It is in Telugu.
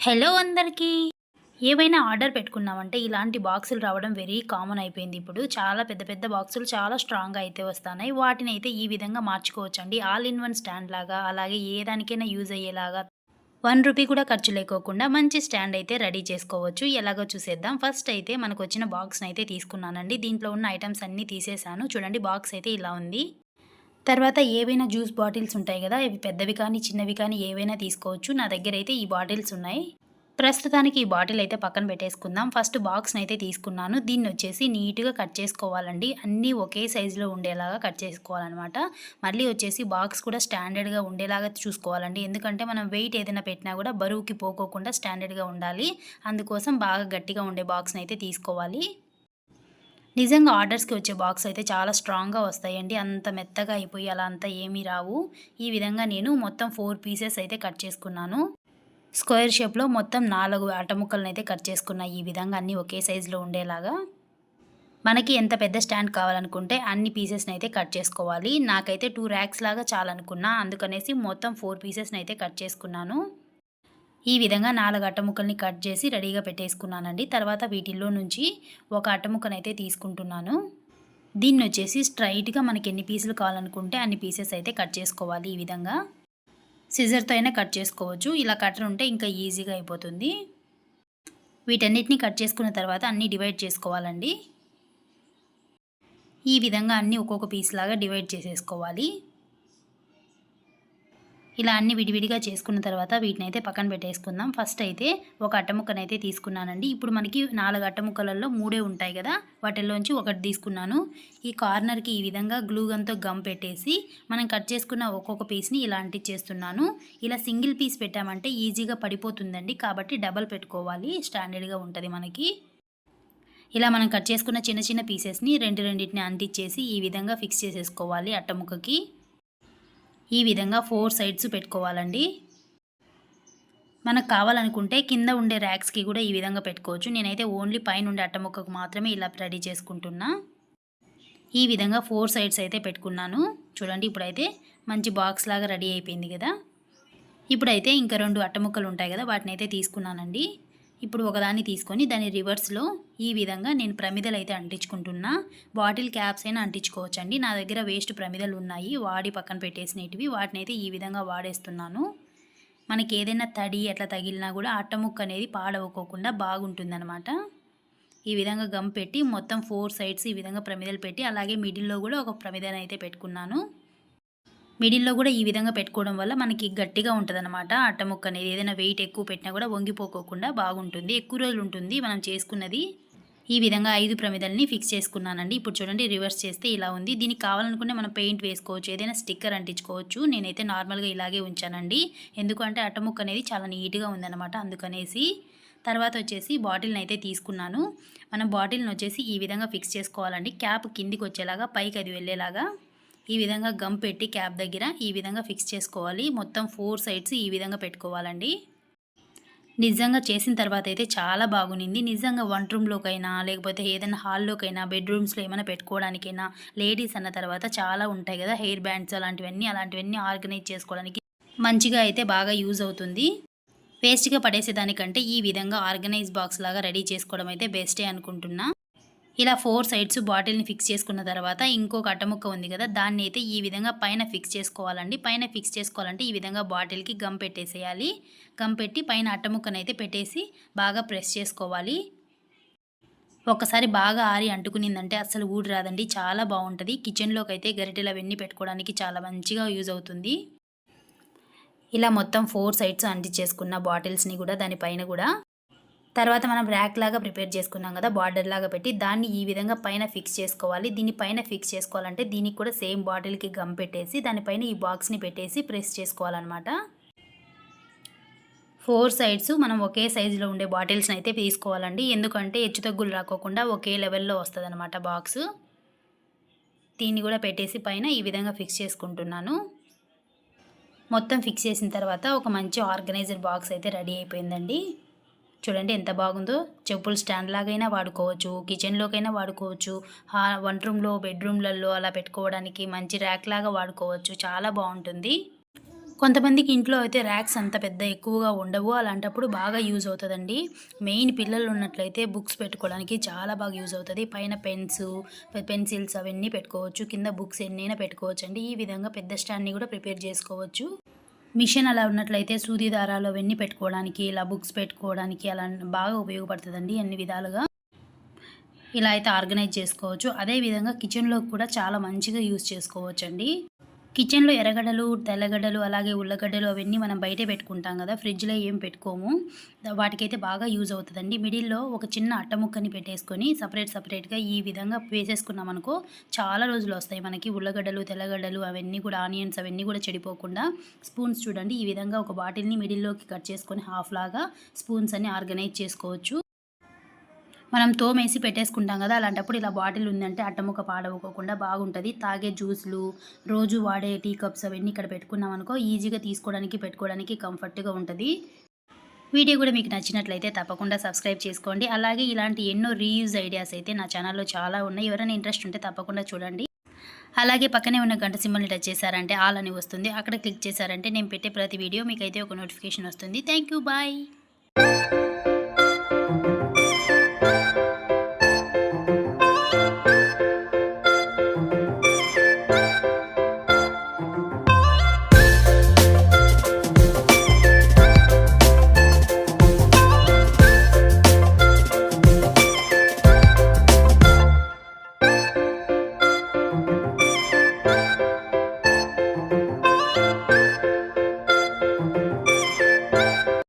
హలో అందరికీ. ఏవైనా ఆర్డర్ పెట్టుకున్నామంటే ఇలాంటి బాక్సులు రావడం వెరీ కామన్ అయిపోయింది ఇప్పుడు. చాలా పెద్ద పెద్ద బాక్సులు చాలా స్ట్రాంగ్గా అయితే వస్తున్నాయి. వాటిని అయితే ఈ విధంగా మార్చుకోవచ్చండి. ఆల్ ఇన్ వన్ స్టాండ్ లాగా అలాగే ఏ దానికైనా యూజ్ అయ్యేలాగా. వన్ రూపీ కూడా ఖర్చు లేకోకుండా మంచి స్టాండ్ అయితే రెడీ చేసుకోవచ్చు. ఎలాగో చూసేద్దాం. ఫస్ట్ అయితే మనకు వచ్చిన బాక్స్ని అయితే తీసుకున్నానండి. దీంట్లో ఉన్న ఐటమ్స్ అన్నీ తీసేసాను. చూడండి బాక్స్ అయితే ఇలా ఉంది. తర్వాత ఏవైనా జ్యూస్ బాటిల్స్ ఉంటాయి కదా ఇవి పెద్దవి కానీ చిన్నవి కానీ ఏవైనా తీసుకోవచ్చు. నా దగ్గర అయితే ఈ బాటిల్స్ ఉన్నాయి. ప్రస్తుతానికి ఈ బాటిల్ అయితే పక్కన పెట్టేసుకుందాం. ఫస్ట్ బాక్స్ని అయితే తీసుకున్నాను. దీన్ని వచ్చేసి నీట్గా కట్ చేసుకోవాలండి. అన్నీ ఒకే సైజులో ఉండేలాగా కట్ చేసుకోవాలన్నమాట. మళ్ళీ వచ్చేసి బాక్స్ కూడా స్టాండర్డ్గా ఉండేలాగా చూసుకోవాలండి. ఎందుకంటే మనం వెయిట్ ఏదైనా పెట్టినా కూడా బరువుకి పోకోకుండా స్టాండర్డ్గా ఉండాలి. అందుకోసం బాగా గట్టిగా ఉండే బాక్స్ని అయితే తీసుకోవాలి. నిజంగా ఆర్డర్స్కి వచ్చే బాక్స్ అయితే చాలా స్ట్రాంగ్గా వస్తాయండి. అంత మెత్తగా అయిపోయి అలా అంతా ఏమీ రావు. ఈ విధంగా నేను మొత్తం ఫోర్ పీసెస్ అయితే కట్ చేసుకున్నాను. స్క్వేర్ షేప్లో మొత్తం నాలుగు అట్టముక్కలను అయితే కట్ చేసుకున్నా ఈ విధంగా అన్నీ ఒకే సైజులో ఉండేలాగా. మనకి ఎంత పెద్ద స్టాండ్ కావాలనుకుంటే అన్ని పీసెస్ని అయితే కట్ చేసుకోవాలి. నాకైతే టూ ర్యాక్స్ లాగా చాలనుకున్నా అందుకనేసి మొత్తం ఫోర్ పీసెస్ని అయితే కట్ చేసుకున్నాను. ఈ విధంగా నాలుగు అట్టముక్కల్ని కట్ చేసి రెడీగా పెట్టేసుకున్నానండి. తర్వాత వీటిల్లో నుంచి ఒక అట్టముక్కనైతే తీసుకుంటున్నాను. దీన్ని వచ్చేసి స్ట్రైట్గా మనకి ఎన్ని పీసులు కావాలనుకుంటే అన్ని పీసెస్ అయితే కట్ చేసుకోవాలి ఈ విధంగా. సిజర్తో అయినా కట్ చేసుకోవచ్చు. ఇలా కట్టర్ ఉంటే ఇంకా ఈజీగా అయిపోతుంది. వీటన్నిటిని కట్ చేసుకున్న తర్వాత అన్నీ డివైడ్ చేసుకోవాలండి. ఈ విధంగా అన్నీ ఒక్కొక్క పీస్ లాగా డివైడ్ చేసేసుకోవాలి. ఇలా అన్ని విడివిడిగా చేసుకున్న తర్వాత వీటిని అయితే పక్కన పెట్టేసుకుందాం. ఫస్ట్ అయితే ఒక అట్టముక్కనైతే తీసుకున్నానండి. ఇప్పుడు మనకి నాలుగు అట్టముక్కలలో మూడే ఉంటాయి కదా వాటిల్లోంచి ఒకటి తీసుకున్నాను. ఈ కార్నర్కి ఈ విధంగా గ్లూగన్తో గమ్ పెట్టేసి మనం కట్ చేసుకున్న ఒక్కొక్క పీస్ని ఇలా అంటించేస్తున్నాను. ఇలా సింగిల్ పీస్ పెట్టామంటే ఈజీగా పడిపోతుందండి. కాబట్టి డబల్ పెట్టుకోవాలి. స్టాండర్డ్గా ఉంటుంది మనకి. ఇలా మనం కట్ చేసుకున్న చిన్న చిన్న పీసెస్ని రెండు రెండింటిని అంటించేసి ఈ విధంగా ఫిక్స్ చేసేసుకోవాలి అట్టముక్కకి. ఈ విధంగా ఫోర్ సైడ్స్ పెట్టుకోవాలండి. మనకు కావాలనుకుంటే కింద ఉండే ర్యాక్స్కి కూడా ఈ విధంగా పెట్టుకోవచ్చు. నేనైతే ఓన్లీ పైన ఉండే అట్టముక్కకు మాత్రమే ఇలా రెడీ చేసుకుంటున్నా. ఈ విధంగా ఫోర్ సైడ్స్ అయితే పెట్టుకున్నాను. చూడండి ఇప్పుడైతే మంచి బాక్స్ లాగా రెడీ అయిపోయింది కదా. ఇప్పుడైతే ఇంకా రెండు అట్టముక్కలు ఉంటాయి కదా వాటిని అయితే తీసుకున్నానండి. ఇప్పుడు ఒకదాన్ని తీసుకొని దాని రివర్స్లో ఈ విధంగా నేను ప్రమిదలు అయితే అంటించుకుంటున్నా. బాటిల్ క్యాప్స్ అయినా అంటించుకోవచ్చండి. నా దగ్గర వేస్ట్ ప్రమిదలు ఉన్నాయి. వాడి పక్కన పెట్టేసినవి వాటిని అయితే ఈ విధంగా వాడేస్తున్నాను. మనకి ఏదైనా తడి అట్లా తగిలినా కూడా అట్టముక్క అనేది పాడవకోకుండా బాగుంటుందన్నమాట. ఈ విధంగా గమ్ పెట్టి మొత్తం ఫోర్ సైడ్స్ ఈ విధంగా ప్రమిదలు పెట్టి అలాగే మిడిల్లో కూడా ఒక ప్రమిదను అయితే పెట్టుకున్నాను. మిడిల్లో కూడా ఈ విధంగా పెట్టుకోవడం వల్ల మనకి గట్టిగా ఉంటుంది అనమాట అట్టముక్క అనేది ఏదైనా వెయిట్ ఎక్కువ పెట్టినా కూడా వంగిపోకోకుండా బాగుంటుంది. ఎక్కువ రోజులు ఉంటుంది మనం చేసుకున్నది. ఈ విధంగా ఐదు ప్రమిదల్ని ఫిక్స్ చేసుకున్నానండి. ఇప్పుడు చూడండి రివర్స్ చేస్తే ఇలా ఉంది. దీనికి కావాలనుకుంటే మనం పెయింట్ వేసుకోవచ్చు ఏదైనా స్టిక్కర్ అంటించుకోవచ్చు. నేనైతే నార్మల్గా ఇలాగే ఉంచానండి. ఎందుకంటే అట్టముక్క అనేది చాలా నీట్గా ఉందన్నమాట అందుకనేసి. తర్వాత వచ్చేసి బాటిల్ని అయితే తీసుకున్నాను. మనం బాటిల్ని వచ్చేసి ఈ విధంగా ఫిక్స్ చేసుకోవాలండి. క్యాప్ కిందికి వచ్చేలాగా పైకి అది వెళ్ళేలాగా. ఈ విధంగా గమ్ పెట్టి క్యాప్ దగ్గర ఈ విధంగా ఫిక్స్ చేసుకోవాలి. మొత్తం ఫోర్ సైడ్స్ ఈ విధంగా పెట్టుకోవాలండి. నిజంగా చేసిన తర్వాత అయితే చాలా బాగునింది నిజంగా వన్ రూమ్లోకైనా లేకపోతే ఏదైనా హాల్లోకైనా బెడ్రూమ్స్లో ఏమైనా పెట్టుకోవడానికైనా లేడీస్ అన్న తర్వాత చాలా ఉంటాయి కదా హెయిర్ బ్యాండ్స్ అలాంటివన్నీ అలాంటివన్నీ ఆర్గనైజ్ చేసుకోవడానికి మంచిగా అయితే బాగా యూజ్ అవుతుంది. వేస్ట్గా పడేసేదానికంటే ఈ విధంగా ఆర్గనైజ్ బాక్స్ లాగా రెడీ చేసుకోవడం అయితే బెస్టే అనుకుంటున్నా. ఇలా ఫోర్ సైడ్స్ బాటిల్ని ఫిక్స్ చేసుకున్న తర్వాత ఇంకొక అట్టముక్క ఉంది కదా దాన్ని అయితే ఈ విధంగా పైన ఫిక్స్ చేసుకోవాలండి. పైన ఫిక్స్ చేసుకోవాలంటే ఈ విధంగా బాటిల్కి గమ్ పెట్టేసేయాలి. గమ్ పెట్టి పైన అట్టముక్కనైతే పెట్టేసి బాగా ప్రెస్ చేసుకోవాలి. ఒకసారి బాగా ఆరి అంటుకునిందంటే అసలు ఊడి రాదండి చాలా బాగుంటుంది. కిచెన్లోకి అయితే గరిటెలు అవన్నీ పెట్టుకోవడానికి చాలా మంచిగా యూజ్ అవుతుంది. ఇలా మొత్తం ఫోర్ సైడ్స్ అంటించేసుకున్న బాటిల్స్ని కూడా దానిపైన కూడా తర్వాత మనం ర్యాక్ లాగా ప్రిపేర్ చేసుకున్నాం కదా బార్డర్ లాగా పెట్టి దాన్ని ఈ విధంగా పైన ఫిక్స్ చేసుకోవాలి. దీని పైన ఫిక్స్ చేసుకోవాలంటే దీనికి కూడా సేమ్ బాటిల్కి గమ్ పెట్టేసి దానిపైన ఈ బాక్స్ని పెట్టేసి ప్రెస్ చేసుకోవాలన్నమాట. ఫోర్ సైడ్స్ మనం ఒకే సైజులో ఉండే బాటిల్స్ని అయితే తీసుకోవాలండి. ఎందుకంటే హెచ్చు తగ్గులు రాకోకుండా ఒకే లెవెల్లో వస్తుంది అనమాట బాక్స్ దీన్ని కూడా పెట్టేసి పైన ఈ విధంగా ఫిక్స్ చేసుకుంటున్నాను. మొత్తం ఫిక్స్ చేసిన తర్వాత ఒక మంచి ఆర్గనైజర్ బాక్స్ అయితే రెడీ అయిపోయిందండి. చూడండి ఎంత బాగుందో. చెప్పులు స్టాండ్ లాగైనా వాడుకోవచ్చు కిచెన్లోకైనా వాడుకోవచ్చు వంట రూమ్లో బెడ్రూమ్లలో అలా పెట్టుకోవడానికి మంచి ర్యాక్ లాగా వాడుకోవచ్చు. చాలా బాగుంటుంది. కొంతమందికి ఇంట్లో అయితే ర్యాక్స్ అంత పెద్ద ఎక్కువగా ఉండవు. అలాంటప్పుడు బాగా యూజ్ అవుతుందండి. మెయిన్ పిల్లలు ఉన్నట్లయితే బుక్స్ పెట్టుకోవడానికి చాలా బాగా యూజ్ అవుతుంది. పైన పెన్స్ పెన్సిల్స్ అవన్నీ పెట్టుకోవచ్చు. కింద బుక్స్ ఎన్నైనా పెట్టుకోవచ్చు అండి ఈ విధంగా పెద్ద స్టాండ్ని కూడా ప్రిపేర్ చేసుకోవచ్చు. మిషన్ అలా ఉన్నట్లయితే సూది దారాలు అవన్నీ పెట్టుకోవడానికి ఇలా బుక్స్ పెట్టుకోవడానికి అలా బాగా ఉపయోగపడుతుందండి అన్ని విధాలుగా. ఇలా అయితే ఆర్గనైజ్ చేసుకోవచ్చు. అదేవిధంగా కిచెన్లో కూడా చాలా మంచిగా యూస్ చేసుకోవచ్చు అండి కిచెన్లో ఎర్రగడ్డలు తెల్లగడ్డలు అలాగే ఉల్లగడ్డలు అవన్నీ మనం బయటే పెట్టుకుంటాం కదా ఫ్రిడ్జ్లో ఏం పెట్టుకోము. వాటికైతే బాగా యూజ్ అవుతుందండి. మిడిల్లో ఒక చిన్న అట్ట ముక్కని పెట్టేసుకొని సపరేట్ సపరేట్గా ఈ విధంగా వేసేసుకున్నాం అనుకో చాలా రోజులు వస్తాయి మనకి. ఉల్లగడ్డలు తెల్లగడ్డలు అవన్నీ కూడా ఆనియన్స్ అవన్నీ కూడా చెడిపోకుండా స్పూన్స్ చూడండి. ఈ విధంగా ఒక బాటిల్ని మిడిల్లోకి కట్ చేసుకొని హాఫ్ లాగా స్పూన్స్ అన్ని ఆర్గనైజ్ చేసుకోవచ్చు. మనం తోమేసి పెట్టేసుకుంటాం కదా అలాంటప్పుడు ఇలా బాటిల్ ఉందంటే అట్టముక్క పాడవుకోకుండా బాగుంటుంది. తాగే జ్యూస్లు రోజు వాడే టీ కప్స్ అవన్నీ ఇక్కడ పెట్టుకున్నాం అనుకో ఈజీగా తీసుకోవడానికి పెట్టుకోవడానికి కంఫర్ట్గా ఉంటుంది. వీడియో కూడా మీకు నచ్చినట్లయితే తప్పకుండా సబ్స్క్రైబ్ చేసుకోండి. అలాగే ఇలాంటి ఎన్నో రీయూజ్ ఐడియాస్ అయితే నా ఛానల్లో చాలా ఉన్నాయి. ఎవరైనా ఇంట్రెస్ట్ ఉంటే తప్పకుండా చూడండి. అలాగే పక్కనే ఉన్న గంట సింబల్ని టచ్ చేశారంటే ఆల్ అని వస్తుంది. అక్కడ క్లిక్ చేశారంటే నేను పెట్టే ప్రతి వీడియో మీకు అయితే ఒక నోటిఫికేషన్ వస్తుంది. Thank you bye.